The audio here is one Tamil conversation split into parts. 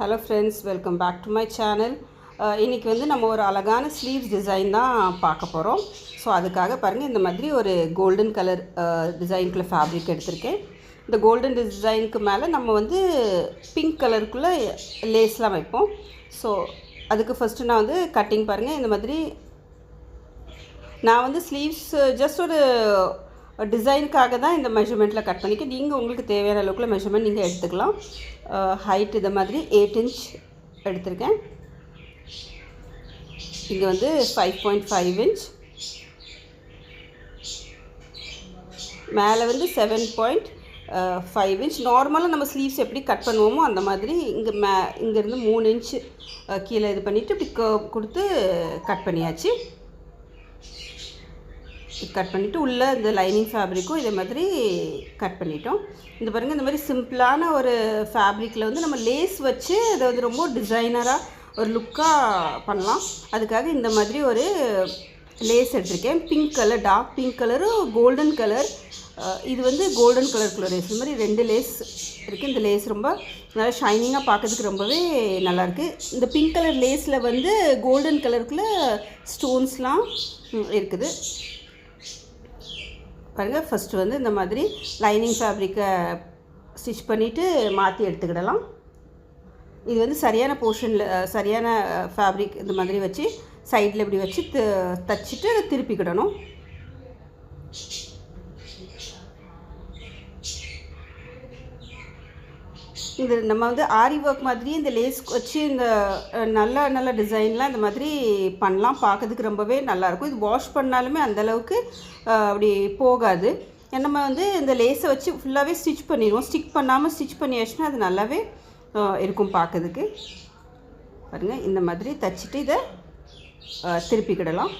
Hello friends welcome back to my channel இன்றைக்கி வந்து நம்ம ஒரு அழகான ஸ்லீவ்ஸ் டிசைன் தான் பார்க்க போகிறோம் ஸோ அதுக்காக பாருங்கள் இந்த மாதிரி ஒரு கோல்டன் கலர் டிசைனுக்குள்ள ஃபேப்ரிக் எடுத்திருக்கேன். இந்த கோல்டன் டிசைனுக்கு மேலே நம்ம வந்து பிங்க் கலருக்குள்ளே லேஸ்லாம் வைப்போம். ஸோ அதுக்கு ஃபஸ்ட்டு நான் வந்து கட்டிங் பாருங்கள் இந்த மாதிரி நான் வந்து ஸ்லீவ்ஸ் ஜஸ்ட் ஒரு டிசைனுக்காக தான் இந்த மெஷர்மெண்ட்டில் கட் பண்ணிக்க. நீங்கள் உங்களுக்கு தேவையான அளவுக்குள்ள மெஷர்மெண்ட் நீங்கள் எடுத்துக்கலாம். ஹைட் இதை மாதிரி எயிட் இன்ச் எடுத்திருக்கேன். இங்கே வந்து ஃபைவ் பாயிண்ட் ஃபைவ் இன்ச் மேலே வந்து செவன் பாயிண்ட் ஃபைவ் இன்ச் நார்மலாக நம்ம ஸ்லீவ்ஸ் எப்படி கட் பண்ணுவோமோ அந்த மாதிரி இங்கே மே இங்கேருந்து மூணு இன்ச் கீழே இது பண்ணிவிட்டு இப்படி கொடுத்து கட் பண்ணியாச்சு. கட் பண்ணிவிட்டு உள்ளே இந்த லைனிங் ஃபேப்ரிக்கும் இதே மாதிரி கட் பண்ணிட்டோம். இந்த பாருங்கள் இந்த மாதிரி சிம்பிளான ஒரு ஃபேப்ரிக்கில் வந்து நம்ம லேஸ் வச்சு அதை வந்து ரொம்ப டிசைனராக ஒரு லுக்காக பண்ணலாம். அதுக்காக இந்த மாதிரி ஒரு லேஸ் எடுத்திருக்கேன். பிங்க் கலர் டார்க் பிங்க் கலரும் கோல்டன் கலர் இது வந்து கோல்டன் கலர் லேஸ் இந்த மாதிரி ரெண்டு லேஸ் இருக்குது இந்த லேஸ் ரொம்ப நல்லா ஷைனிங்காக பார்க்கறதுக்கு ரொம்பவே நல்லாயிருக்கு இந்த பிங்க் கலர் லேஸில் வந்து கோல்டன் கலருக்குள்ளே ஸ்டோன்ஸ்லாம் இருக்குது. பாருங்கள் ஃபஸ்ட்டு வந்து இந்த மாதிரி லைனிங் ஃபேப்ரிக்கை ஸ்டிச் பண்ணிவிட்டு மாற்றி எடுத்துக்கிடலாம். இது வந்து சரியான போர்ஷனில் சரியான ஃபேப்ரிக் இந்த மாதிரி வச்சு சைடில் இப்படி வச்சு த- தச்சுட்டு திருப்பிக்கிடணும். இந்த நம்ம வந்து ஆரி ஒர்க் மாதிரி இந்த லேஸ் வச்சு இந்த நல்ல நல்ல டிசைன்லாம் இந்த மாதிரி பண்ணலாம். பார்க்கறதுக்கு ரொம்பவே நல்லாயிருக்கும். இது வாஷ் பண்ணாலுமே அந்தளவுக்கு அப்படி போகாது. ஏன்னா நம்ம வந்து இந்த லேஸை வச்சு ஃபுல்லாகவே ஸ்டிச் பண்ணிடுவோம். ஸ்டிக் பண்ணாமல் ஸ்டிச் பண்ணியாச்சுன்னா அது நல்லாவே இருக்கும் பார்க்கறதுக்கு. பாருங்கள் இந்த மாதிரி தச்சுட்டு இதை திருப்பிக்கிடலாம்.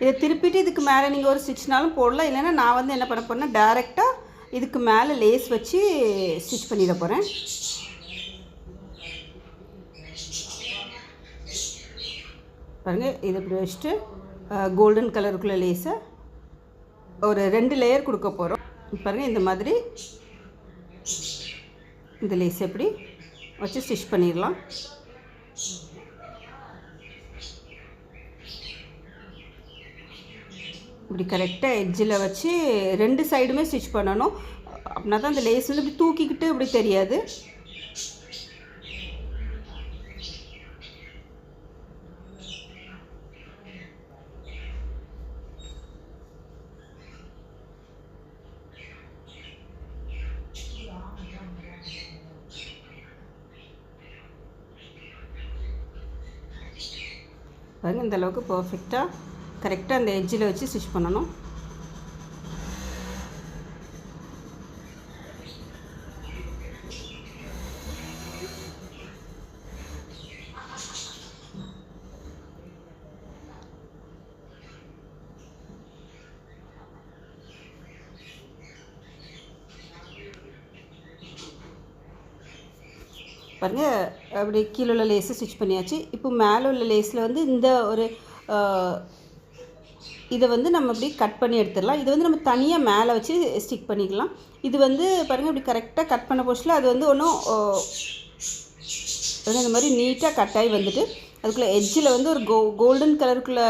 இதை திருப்பிட்டு இதுக்கு மேலே நீங்கள் ஒரு ஸ்டிச்னாலும் போடலாம். இல்லைன்னா நான் வந்து என்ன பண்ண போறேன்னா டேரெக்டாக இதுக்கு மேலே லேஸ் வச்சு ஸ்டிச் பண்ணிட போகிறேன் பாருங்கள் இதை இப்படி வச்சுட்டு கோல்டன் கலருக்குள்ள லேஸை ஒரு ரெண்டு லேயர் கொடுக்க போகிறோம் பாருங்கள் இந்த மாதிரி இந்த லேஸ் எப்படி வச்சு ஸ்டிச் பண்ணிடலாம். இப்படி கரெக்டாக எட்ஜில் வச்சு ரெண்டு சைடுமே ஸ்டிச் பண்ணணும். அப்படின்னா தான் அந்த லேஸ் வந்து இப்படி தூக்கிக்கிட்டு இப்படி தெரியாது. பாருங்க இந்த அளவுக்கு பர்ஃபெக்டாக கரெக்டாக அந்த எஜ்ஜில் வச்சு ஸ்டிச் பண்ணணும். பாருங்கள் அப்படி கீழே உள்ள லேஸை ஸ்டிச் பண்ணியாச்சு. இப்போ மேலே உள்ள லேஸில் வந்து இந்த ஒரு இதை வந்து நம்ம அப்படி கட் பண்ணி எடுத்துடலாம். இது வந்து நம்ம தனியாக மேலே வச்சு ஸ்டிக் பண்ணிக்கலாம். இது வந்து பாருங்கள் இப்படி கரெக்டாக கட் பண்ண போச்சில் அது வந்து ஒன்றும் வந்து இந்த மாதிரி நீட்டாக கட் ஆகி வந்துட்டு அதுக்குள்ளே எட்ஜில் வந்து ஒரு கோ கோல்டன் கலருக்குள்ளே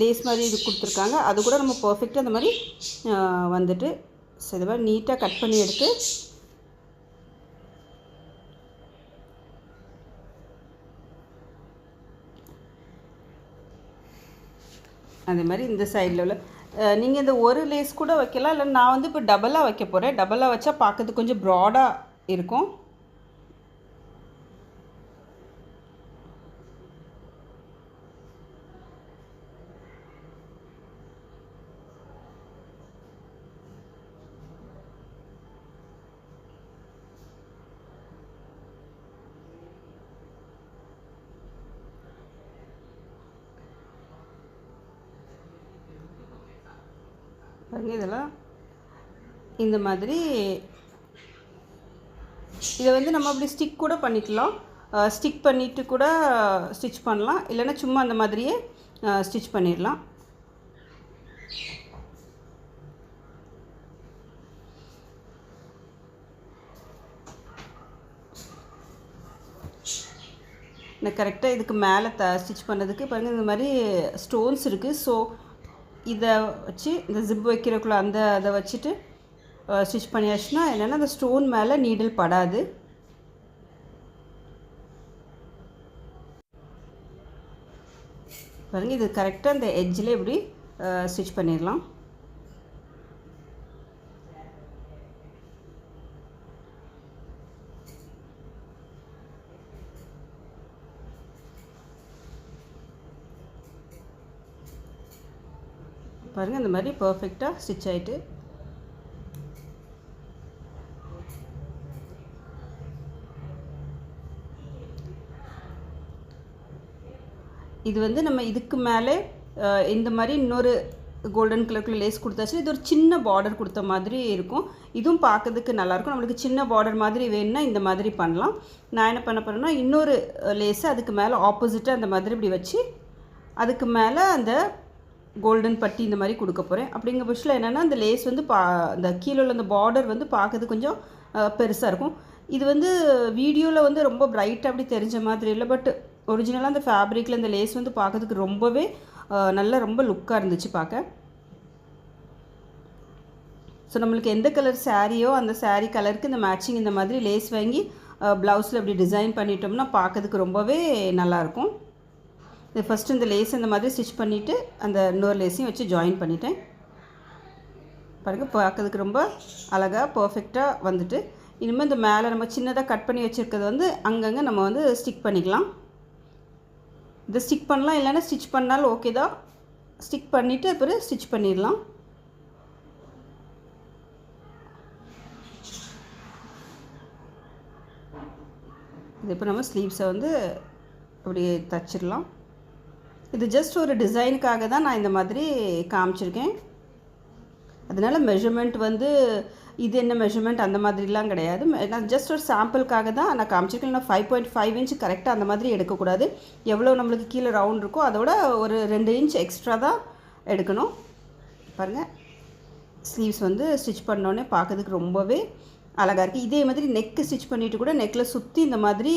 லேஸ் மாதிரி இது கொடுத்துருக்காங்க. அது கூட நம்ம பர்ஃபெக்டாக அந்த மாதிரி வந்துட்டு ஸோ இது மாதிரி நீட்டாக கட் பண்ணி எடுத்து அதே மாதிரி இந்த சைடில் உள்ள நீங்கள் இந்த ஒரு லேஸ் கூட வைக்கலாம் இல்லை நான் வந்து இப்போ டபுளாக வைக்க போகிறேன் டபுளாக வச்சா பார்க்கறதுக்கு கொஞ்சம் ப்ராடாக இருக்கும். பாருங்க இதெல்லாம் இந்த மாதிரி. இதை வந்து நம்ம அப்படி ஸ்டிக் கூட பண்ணிக்கலாம். ஸ்டிக் பண்ணிட்டு கூட ஸ்டிச் பண்ணலாம். இல்லைன்னா சும்மா அந்த மாதிரியே ஸ்டிச் பண்ணிடலாம். நான் கரெக்டாக இதுக்கு மேலே த ஸ்டிச் பண்ணதுக்கு பாருங்கள் இந்த மாதிரி ஸ்டோன்ஸ் இருக்குது ஸோ இதை வச்சு இந்த ஜிப் வைக்கிறக்குள்ள அந்த அதை வச்சுட்டு ஸ்டிச் பண்ணியாச்சுன்னா என்னென்னா அந்த ஸ்டோன் மேலே நீடில் படாது. பாருங்கள் இது கரெக்டாக அந்த எட்ஜில் இப்படி ஸ்டிச் பண்ணிடலாம். பாருங்கள் இந்த மாதிரி பர்ஃபெக்டாக ஸ்டிச் ஆகிட்டு இது வந்து நம்ம இதுக்கு மேலே இந்த மாதிரி இன்னொரு கோல்டன் கலருக்குள்ள லேஸ் கொடுத்தாச்சு இது ஒரு சின்ன பார்டர் கொடுத்த மாதிரி இருக்கும். இதுவும் பார்க்கறதுக்கு நல்லாயிருக்கும். நம்மளுக்கு சின்ன பார்டர் மாதிரி வேணும்னா இந்த மாதிரி பண்ணலாம். நான் என்ன பண்ண போகிறேன்னா இன்னொரு லேஸை அதுக்கு மேலே ஆப்போசிட்டாக அந்த மாதிரி இப்படி வச்சு அதுக்கு மேலே அந்த கோல்டன் பட்டி இந்த மாதிரி கொடுக்க போகிறேன் அப்படிங்கிற பட்சத்தில் என்னென்னா அந்த லேஸ் வந்து பா அந்த கீழே உள்ள அந்த பார்டர் வந்து பார்க்கறது கொஞ்சம் பெருசாக இருக்கும். இது வந்து வீடியோவில் வந்து ரொம்ப பிரைட்டாக அப்படி தெரிஞ்ச மாதிரி இல்லை பட் ஒரிஜினலாக அந்த ஃபேப்ரிக்கில் அந்த லேஸ் வந்து பார்க்கறதுக்கு ரொம்பவே நல்ல நல்லா ரொம்ப லுக்காக இருந்துச்சு பார்க்க. ஸோ நம்மளுக்கு எந்த கலர் சாரியோ அந்த சாரீ கலருக்கு இந்த மேட்சிங் இந்த மாதிரி லேஸ் வாங்கி ப்ளவுஸில் அப்படி டிசைன் பண்ணிட்டோம்னா பார்க்கறதுக்கு ரொம்பவே நல்லாயிருக்கும் இது ஃபஸ்ட்டு இந்த லேஸ் இந்த மாதிரி ஸ்டிச் பண்ணிவிட்டு அந்த இன்னொரு லேஸையும் வச்சு ஜாயின் பண்ணிட்டேன். பாருங்கள் பார்க்கறதுக்கு ரொம்ப அழகாக பர்ஃபெக்டாக வந்துட்டு. இனிமேல் இந்த மேலே நம்ம சின்னதாக கட் பண்ணி வச்சுருக்கிறது வந்து அங்கங்கே நம்ம வந்து ஸ்டிக் பண்ணிக்கலாம். இதை ஸ்டிக் பண்ணலாம் இல்லைன்னா ஸ்டிச் பண்ணாலும் ஓகே தான். ஸ்டிக் பண்ணிவிட்டு அப்புறம் ஸ்டிச் பண்ணிடலாம். இது இப்போ நம்ம ஸ்லீவ்ஸை வந்து அப்படியே தச்சிடலாம். இது ஜஸ்ட் ஒரு டிசைனுக்காக தான் நான் இந்த மாதிரி காமிச்சிருக்கேன். அதனால் மெஷர்மெண்ட் வந்து இது என்ன மெஷர்மெண்ட் அந்த மாதிரிலாம் கிடையாது. நான் ஜஸ்ட் ஒரு சாம்பிளுக்காக தான் நான் காமிச்சிருக்கேன். நான் ஃபைவ் பாயிண்ட் ஃபைவ் இன்ச் கரெக்டாக அந்த மாதிரி எடுக்கக்கூடாது. எவ்வளோ நம்மளுக்கு கீழே ரவுண்ட் இருக்கோ அதோட ஒரு ரெண்டு இன்ச் எக்ஸ்ட்ரா தான் எடுக்கணும். பாருங்கள் ஸ்லீவ்ஸ் வந்து ஸ்டிச் பண்ணோன்னே பார்க்கறதுக்கு ரொம்பவே அழகாக இருக்குது இதே மாதிரி நெக்கு ஸ்டிச் பண்ணிவிட்டு கூட நெக்கில் சுற்றி இந்த மாதிரி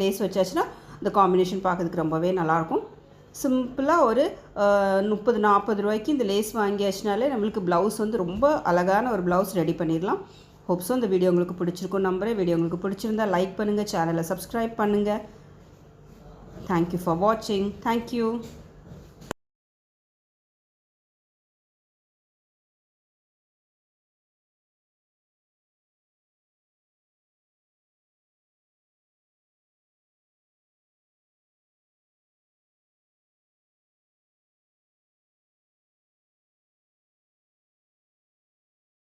லேஸ் வச்சாச்சுன்னா இந்த காம்பினேஷன் பார்க்கறதுக்கு ரொம்பவே நல்லாயிருக்கும் சிம்பிளாக ஒரு முப்பது நாற்பது ரூபாய்க்கு இந்த லேஸ் வாங்கியாச்சுனாலே நம்மளுக்கு ப்ளவுஸ் வந்து ரொம்ப அழகான ஒரு ப்ளவுஸ் ரெடி பண்ணிடலாம். ஹோப்ஸோ இந்த வீடியோ உங்களுக்கு பிடிச்சிருக்கும் நம்புறேன். வீடியோ உங்களுக்கு பிடிச்சிருந்தா லைக் பண்ணுங்கள் சேனலை சப்ஸ்கிரைப் பண்ணுங்கள் தேங்க்யூ ஃபார் வாட்சிங் தேங்க்யூ